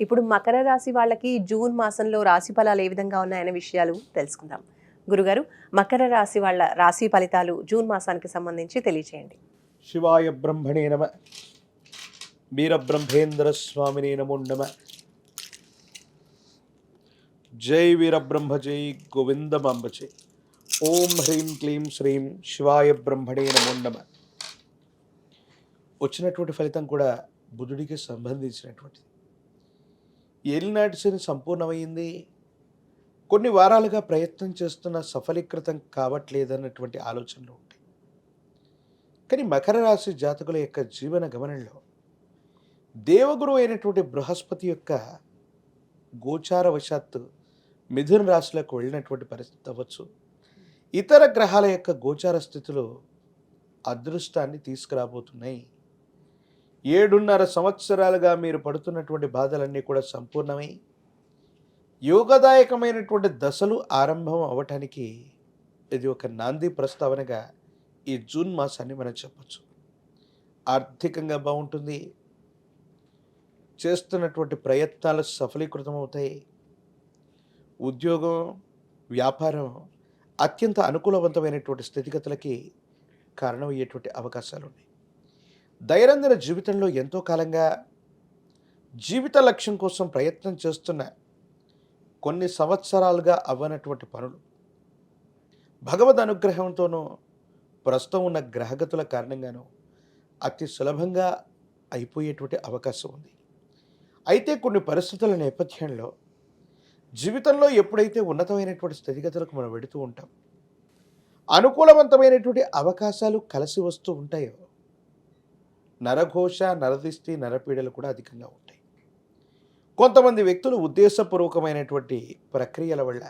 ఇప్పుడు మకర రాశి వాళ్ళకి జూన్ మాసంలో రాశి ఫలాలు ఏ విధంగా ఉన్నాయనే విషయాలు తెలుసుకుందాం. గురుగారు మకర రాశి వాళ్ళ రాశి ఫలితాలు జూన్ మాసానికి సంబంధించి తెలియచేయండి. శివాయ బ్రహ్మణే నమ వీరబ్రహ్మేంద్ర స్వామిని నమో నమ. జై వీరబ్రహ్మ జై గోవిందమాంబ జై ఓం హ్రీం క్లీం శ్రీం శివాయ బ్రహ్మణే నమో నమ. వచ్చినటువంటి ఫలితం కూడా బుధుడికి సంబంధించినటువంటిది. ఏలినాటి శని సంపూర్ణమైంది కొన్ని వారాలుగా ప్రయత్నం చేస్తున్న సఫలీకృతం కావట్లేదన్నటువంటి ఆలోచనలు ఉంటాయి కానీ మకర రాశి జాతకుల యొక్క జీవన గమనంలో దేవగురు అయినటువంటి బృహస్పతి యొక్క గోచార వశాత్తు మిథున రాశిలోకి వెళ్ళినటువంటి పరిస్థితి అవ్వచ్చు. ఇతర గ్రహాల యొక్క గోచార స్థితులు అదృష్టాన్ని తీసుకురాబోతున్నాయి. ఏడున్నర సంవత్సరాలుగా మీరు పడుతున్నటువంటి బాధలన్నీ కూడా సంపూర్ణమై యోగదాయకమైనటువంటి దశలు ఆరంభం అవటానికి ఇది ఒక నాంది ప్రస్తావనగా ఈ జూన్ మాసాన్ని మనం చెప్పచ్చు. ఆర్థికంగా బాగుంటుంది. చేస్తున్నటువంటి ప్రయత్నాలు సఫలీకృతం అవుతాయి ఉద్యోగం వ్యాపారం అత్యంత అనుకూలవంతమైనటువంటి స్థితిగతులకి కారణమయ్యేటువంటి అవకాశాలు ఉన్నాయి దైనందిన జీవితంలో ఎంతో కాలంగా జీవిత లక్ష్యం కోసం ప్రయత్నం చేస్తున్న కొన్ని సంవత్సరాలుగా అవ్వనటువంటి పనులు. భగవద్ అనుగ్రహంతోనూ ప్రస్తుతం ఉన్న గ్రహగతుల కారణంగానూ అతి సులభంగా అయిపోయేటువంటి అవకాశం ఉంది. అయితే కొన్ని పరిస్థితుల నేపథ్యంలో జీవితంలో ఎప్పుడైతే ఉన్నతమైనటువంటి స్థితిగతులకు మనం వెడుతూ ఉంటాం అనుకూలవంతమైనటువంటి అవకాశాలు కలిసి వస్తూ ఉంటాయో నరఘోష నరదిష్టి నరపీడలు కూడా అధికంగా ఉంటాయి. కొంతమంది వ్యక్తులు ఉద్దేశపూర్వకమైనటువంటి ప్రక్రియల వల్ల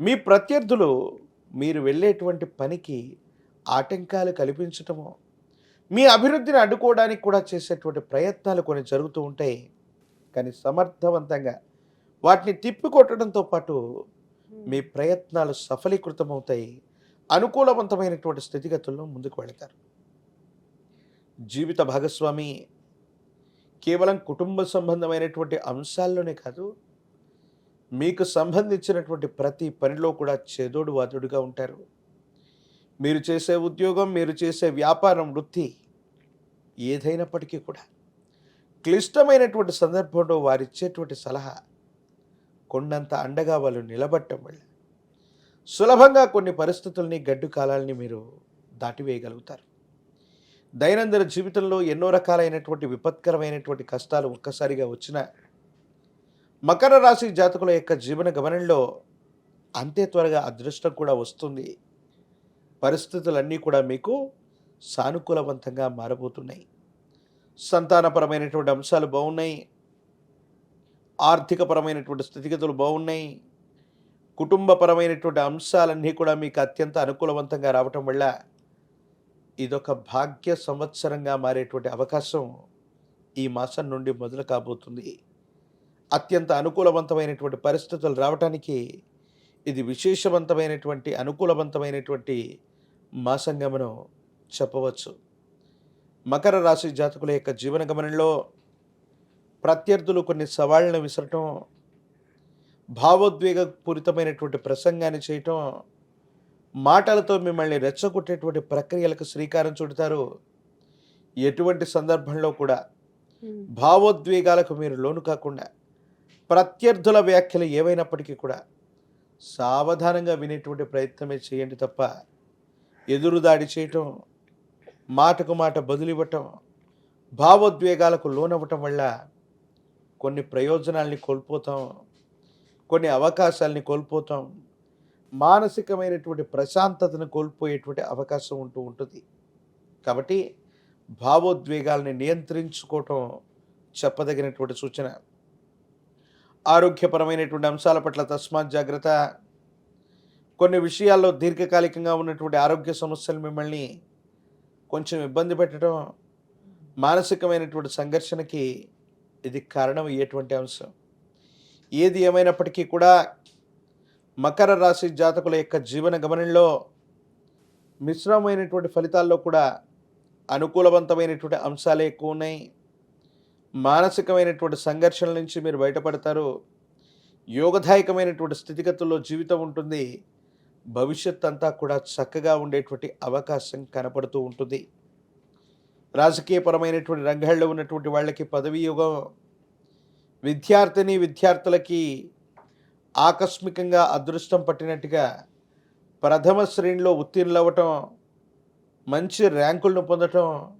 మీ ప్రత్యర్థులు మీరు వెళ్ళేటువంటి పనికి ఆటంకాలు కల్పించటమో మీ అభివృద్ధిని అడ్డుకోవడానికి కూడా చేసేటువంటి ప్రయత్నాలు కొన్ని జరుగుతూ ఉంటాయి. కానీ సమర్థవంతంగా వాటిని తిప్పికొట్టడంతో పాటు మీ ప్రయత్నాలు సఫలీకృతమవుతాయి. అనుకూలవంతమైనటువంటి స్థితిగతుల్లో ముందుకు వెళతారు. జీవిత భాగస్వామి కేవలం కుటుంబ సంబంధమైనటువంటి అంశాల్లోనే కాదు మీకు సంబంధించినటువంటి ప్రతి పనిలో కూడా చేదోడు వాదుడుగా ఉంటారు. మీరు చేసే ఉద్యోగం మీరు చేసే వ్యాపారం వృత్తి ఏదైనప్పటికీ కూడా క్లిష్టమైనటువంటి సందర్భంలో వారిచ్చేటువంటి సలహా కొండంత అండగా వాళ్ళు నిలబట్టం వల్ల సులభంగా కొన్ని పరిస్థితుల్ని గడ్డు కాలాలని మీరు దాటివేయగలుగుతారు. దైనందిన జీవితంలో ఎన్నో రకాలైనటువంటి విపత్కరమైనటువంటి కష్టాలు ఒక్కసారిగా వచ్చిన మకర రాశి జాతకుల యొక్క జీవన గమనంలో అంతే త్వరగా అదృష్టం కూడా వస్తుంది. పరిస్థితులన్నీ కూడా మీకు సానుకూలవంతంగా మారబోతున్నాయి. సంతానపరమైనటువంటి అంశాలు బాగున్నాయి. ఆర్థికపరమైనటువంటి స్థితిగతులు బాగున్నాయి. కుటుంబపరమైనటువంటి అంశాలన్నీ కూడా మీకు అత్యంత అనుకూలవంతంగా రావటం వల్ల ఇదొక భాగ్య సంవత్సరంగా మారేటువంటి అవకాశం ఈ మాసం నుండి మొదలు కాబోతుంది. అత్యంత అనుకూలవంతమైనటువంటి పరిస్థితులు రావటానికి ఇది విశేషవంతమైనటువంటి అనుకూలవంతమైనటువంటి మాసంగా మనం చెప్పవచ్చు. మకర రాశి జాతకుల యొక్క జీవన గమనంలో ప్రత్యర్థులు కొన్ని సవాళ్ళను విసరటం భావోద్వేగపూరితమైనటువంటి ప్రసంగాన్ని చేయటం మాటలతో మిమ్మల్ని రెచ్చగొట్టేటువంటి ప్రక్రియలకు శ్రీకారం చుడతారు. ఎటువంటి సందర్భంలో కూడా భావోద్వేగాలకు మీరు లోను కాకుండా ప్రత్యర్థుల వ్యాఖ్యలు ఏవైనప్పటికీ కూడా సావధానంగా వినేటువంటి ప్రయత్నమే చేయండి తప్ప ఎదురుదాడి చేయటం మాటకు మాట బదులివ్వటం భావోద్వేగాలకు లోనవ్వటం వల్ల కొన్ని ప్రయోజనాల్ని కోల్పోతాం కొన్ని అవకాశాల్ని కోల్పోతాం మానసికమైనటువంటి ప్రశాంతతను కోల్పోయేటువంటి అవకాశం ఉంటూ ఉంటుంది. కాబట్టి భావోద్వేగాల్ని నియంత్రించుకోవటం చెప్పదగినటువంటి సూచన. ఆరోగ్యపరమైనటువంటి అంశాల పట్ల తస్మాత్ జాగ్రత్త. కొన్ని విషయాల్లో దీర్ఘకాలికంగా ఉన్నటువంటి ఆరోగ్య సమస్యలు మిమ్మల్ని కొంచెం ఇబ్బంది పెట్టడం మానసికమైనటువంటి సంఘర్షణకి ఇది కారణం అయ్యేటువంటి అంశం. ఏది ఏమైనప్పటికీ కూడా మకర రాశి జాతకుల యొక్క జీవన గమనంలో మిశ్రమమైనటువంటి ఫలితాల్లో కూడా అనుకూలవంతమైనటువంటి అంశాలే ఎక్కువ ఉన్నాయి. మానసికమైనటువంటి సంఘర్షణల నుంచి మీరు బయటపడతారు. యోగదాయకమైనటువంటి స్థితిగతుల్లో జీవితం ఉంటుంది. భవిష్యత్ అంతా కూడా చక్కగా ఉండేటువంటి అవకాశం కనపడుతూ ఉంటుంది. రాజకీయపరమైనటువంటి రంగాల్లో ఉన్నటువంటి వాళ్ళకి పదవీ యుగం విద్యార్థిని విద్యార్థులకి ఆకస్మికంగా అదృష్టం పట్టినట్టుగా ప్రథమ శ్రేణిలో ఉత్తీర్ణులవ్వటం మంచి ర్యాంకులను పొందటం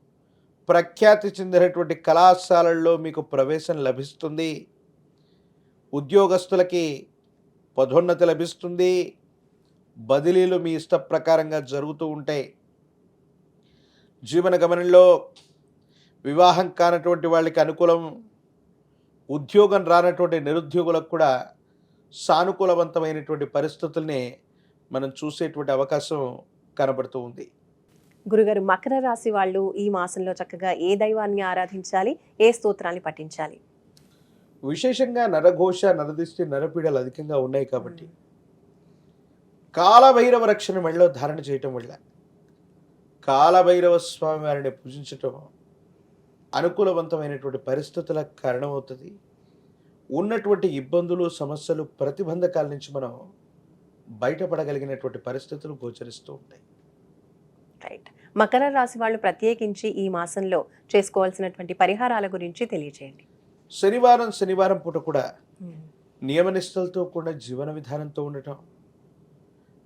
ప్రఖ్యాతి చెందినటువంటి కళాశాలల్లో మీకు ప్రవేశం లభిస్తుంది. ఉద్యోగస్తులకి పదోన్నతి లభిస్తుంది. బదిలీలు మీ ఇష్ట ప్రకారంగా జరుగుతూ ఉంటాయి. జీవన గమనంలో వివాహం కానటువంటి వాళ్ళకి అనుకూలం ఉద్యోగం రానటువంటి నిరుద్యోగులకు కూడా సానుకూలవంతమైనటువంటి పరిస్థితుల్ని మనం చూసేటువంటి అవకాశం కనబడుతూ ఉంది. గురుగారు మకర రాశి వాళ్ళు ఈ మాసంలో చక్కగా ఏ దైవాన్ని ఆరాధించాలి? ఏ స్తోత్రాన్ని పఠించాలి? విశేషంగా నరఘోష నరదిష్టి నరపీడలు అధికంగా ఉన్నాయి కాబట్టి. కాలభైరవ రక్షణ మెళ్ళలో ధారణ చేయటం వల్ల కాలభైరవ స్వామి వారిని పూజించటం అనుకూలవంతమైనటువంటి పరిస్థితులకు కారణమవుతుంది. ఉన్నటువంటి ఇబ్బందులు సమస్యలు ప్రతిబంధకాల నుంచి మనం బయటపడగలిగినటువంటి పరిస్థితులు గోచరిస్తూ ఉంటాయి. రైట్ మకర రాశి వాళ్ళు ప్రత్యేకించి ఈ మాసంలో చేసుకోవాల్సినటువంటి పరిహారాల గురించి తెలియజేయండి శనివారం శనివారం పూట కూడా నియమనిష్టలతో కూడా జీవన విధానంతో ఉండటం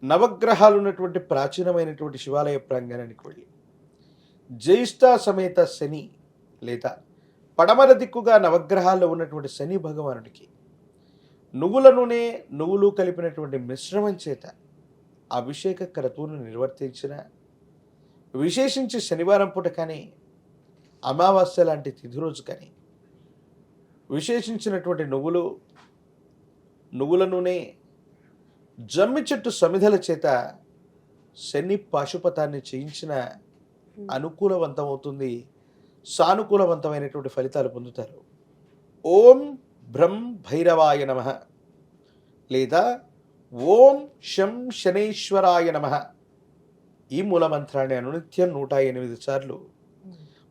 నవగ్రహాలు ఉన్నటువంటి ప్రాచీనమైనటువంటి శివాలయ ప్రాంగణానికి వెళ్ళి జ్యేష్ఠ సమేత శని లేదా పడమర దిక్కుగా నవగ్రహాల్లో ఉన్నటువంటి శని భగవానుడికి నువ్వుల నూనె నువ్వులు కలిపినటువంటి మిశ్రమం చేత అభిషేక క్రతువును నిర్వర్తించిన విశేషించి శనివారం పూట కానీ అమావాస్య లాంటి తిథి రోజు కానీ విశేషించినటువంటి నువ్వులు నువ్వుల నూనె జమ్మి చెట్టు సమిధల చేత శని పాశుపతాన్ని చేయించిన అనుకూలవంతమవుతుంది. సానుకూలవంతమైనటువంటి ఫలితాలు పొందుతారు. ఓం బ్రహ్మ భైరవాయ నమ లేదా ఓం శం శనేశ్వరాయ నమ ఈ మూలమంత్రాన్ని అనునిత్యం నూట ఎనిమిది సార్లు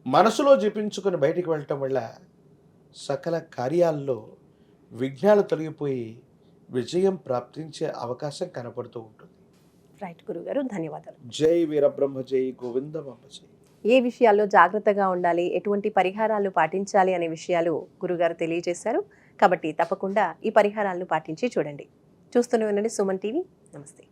మనసులో జపించుకొని బయటికి వెళ్ళటం వల్ల సకల కార్యాల్లో విఘ్నాలు తొలగిపోయి విజయం ప్రాప్తించే అవకాశం కనపడుతూ ఉంటుంది. రైట్ గురుగారు ధన్యవాదాలు. జై వీరబ్రహ్మ జై గోవిందమ్మ జై. ఏ విషయాల్లో జాగ్రత్తగా ఉండాలి? ఎటువంటి పరిహారాలు పాటించాలి అనే విషయాలు గురుగారు తెలియజేశారు. కాబట్టి తప్పకుండా ఈ పరిహారాలను పాటించి చూడండి. చూస్తూనే ఉండండి సుమన్ టీవీ. నమస్తే.